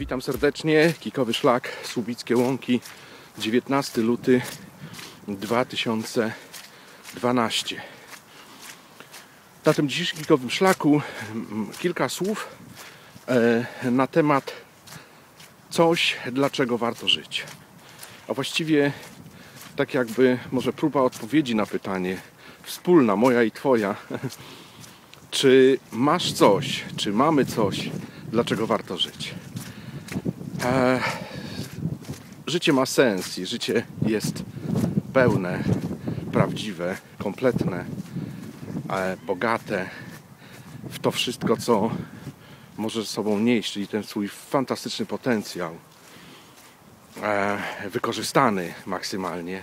Witam serdecznie. Kikowy szlak, Słubickie Łąki, 19 luty 2012. Na tym dzisiejszym kikowym szlaku mm, kilka słów e, na temat coś, dlaczego warto żyć. A właściwie tak jakby może próba odpowiedzi na pytanie wspólna, moja i twoja. Czy masz coś, czy mamy coś, dlaczego warto żyć? E, życie ma sens i życie jest pełne, prawdziwe, kompletne, e, bogate w to wszystko, co może z sobą nieść, czyli ten swój fantastyczny potencjał, e, wykorzystany maksymalnie,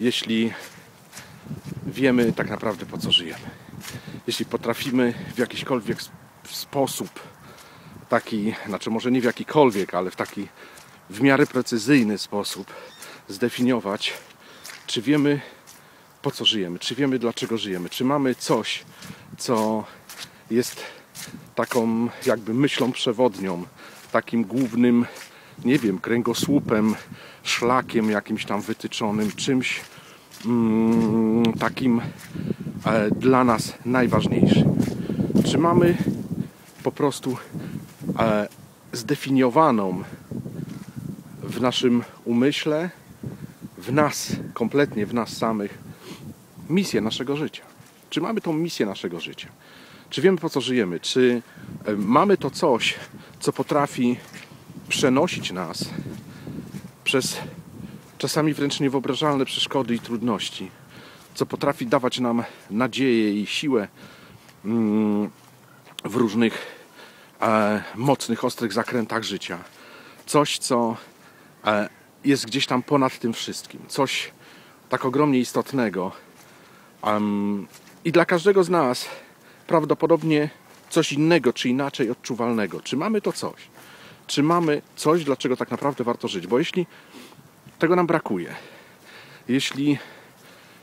jeśli wiemy tak naprawdę po co żyjemy. Jeśli potrafimy w jakikolwiek sposób, taki, znaczy może nie w jakikolwiek, ale w taki w miarę precyzyjny sposób zdefiniować, czy wiemy po co żyjemy, czy wiemy dlaczego żyjemy, czy mamy coś, co jest taką jakby myślą przewodnią, takim głównym, nie wiem, kręgosłupem, szlakiem jakimś tam wytyczonym, czymś mm, takim e, dla nas najważniejszym. Czy mamy po prostu zdefiniowaną w naszym umyśle, w nas, kompletnie w nas samych, misję naszego życia? Czy mamy tą misję naszego życia? Czy wiemy po co żyjemy? Czy e, mamy to coś, co potrafi przenosić nas przez czasami wręcz niewyobrażalne przeszkody i trudności, co potrafi dawać nam nadzieję i siłę mm, w różnych e, mocnych, ostrych zakrętach życia. Coś, co e, jest gdzieś tam ponad tym wszystkim. Coś tak ogromnie istotnego. Um, I dla każdego z nas prawdopodobnie coś innego czy inaczej odczuwalnego. Czy mamy to coś? Czy mamy coś, dlaczego tak naprawdę warto żyć? Bo jeśli tego nam brakuje, jeśli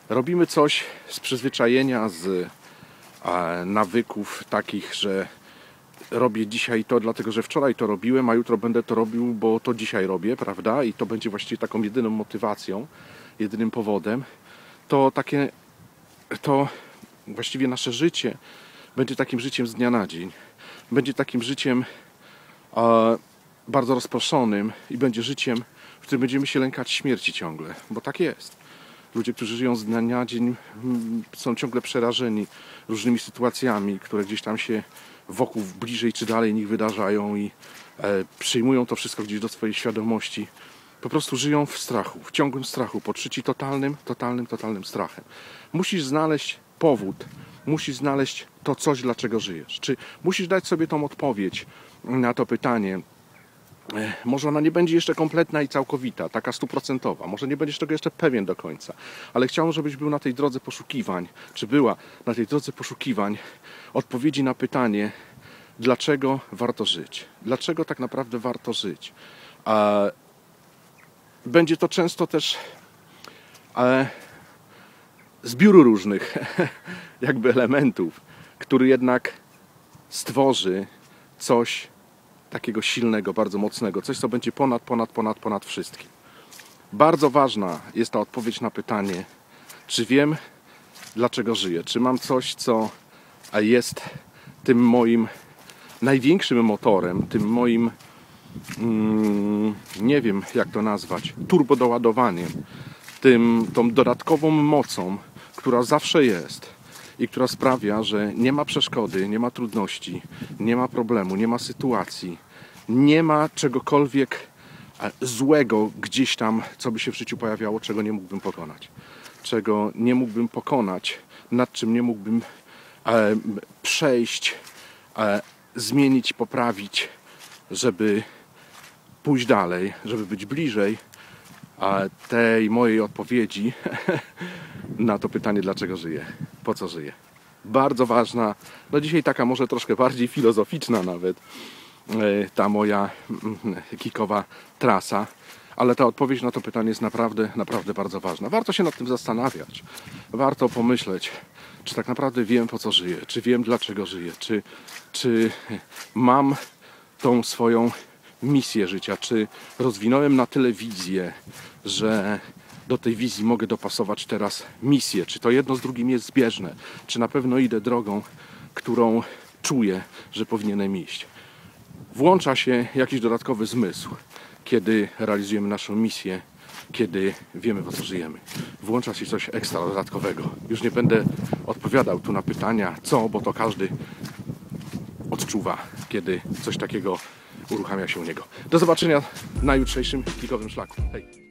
robimy coś z przyzwyczajenia, z e, nawyków takich, że robię dzisiaj to, dlatego że wczoraj to robiłem, a jutro będę to robił, bo to dzisiaj robię, prawda? I to będzie właściwie taką jedyną motywacją, jedynym powodem. To takie, to właściwie nasze życie będzie takim życiem z dnia na dzień. Będzie takim życiem e, bardzo rozproszonym i będzie życiem, w którym będziemy się lękać śmierci ciągle, bo tak jest. Ludzie, którzy żyją z dnia na dzień, mm, są ciągle przerażeni różnymi sytuacjami, które gdzieś tam się wokół, bliżej czy dalej nich wydarzają i e, przyjmują to wszystko gdzieś do swojej świadomości. Po prostu żyją w strachu, w ciągłym strachu, podszyci totalnym, totalnym, totalnym strachem. Musisz znaleźć powód, musisz znaleźć to coś, dlaczego żyjesz. Czy musisz dać sobie tą odpowiedź na to pytanie, może ona nie będzie jeszcze kompletna i całkowita, taka stuprocentowa. Może nie będziesz tego jeszcze pewien do końca. Ale chciałbym, żebyś był na tej drodze poszukiwań, czy była na tej drodze poszukiwań odpowiedzi na pytanie, dlaczego warto żyć. Dlaczego tak naprawdę warto żyć. Będzie to często też zbiór różnych jakby elementów, który jednak stworzy coś, takiego silnego, bardzo mocnego, coś, co będzie ponad, ponad, ponad, ponad wszystkim. Bardzo ważna jest ta odpowiedź na pytanie, czy wiem, dlaczego żyję, czy mam coś, co jest tym moim największym motorem, tym moim, mm, nie wiem jak to nazwać, turbodoładowaniem, tym, tą dodatkową mocą, która zawsze jest i która sprawia, że nie ma przeszkody, nie ma trudności, nie ma problemu, nie ma sytuacji, nie ma czegokolwiek e, złego gdzieś tam, co by się w życiu pojawiało, czego nie mógłbym pokonać. Czego nie mógłbym pokonać, nad czym nie mógłbym e, przejść, e, zmienić, poprawić, żeby pójść dalej, żeby być bliżej tej mojej odpowiedzi na to pytanie, dlaczego żyję, po co żyję. Bardzo ważna, no dzisiaj taka może troszkę bardziej filozoficzna nawet, e, ta moja mm, kikowa trasa, ale ta odpowiedź na to pytanie jest naprawdę, naprawdę bardzo ważna. Warto się nad tym zastanawiać, warto pomyśleć, czy tak naprawdę wiem po co żyję, czy wiem dlaczego żyję, czy, czy mam tą swoją misję życia? Czy rozwinąłem na tyle wizję, że do tej wizji mogę dopasować teraz misję? Czy to jedno z drugim jest zbieżne? Czy na pewno idę drogą, którą czuję, że powinienem iść? Włącza się jakiś dodatkowy zmysł, kiedy realizujemy naszą misję, kiedy wiemy po co żyjemy. Włącza się coś ekstra dodatkowego. Już nie będę odpowiadał tu na pytania, co, bo to każdy odczuwa, kiedy coś takiego uruchamia się u niego. Do zobaczenia na jutrzejszym klikowym szlaku. Hej!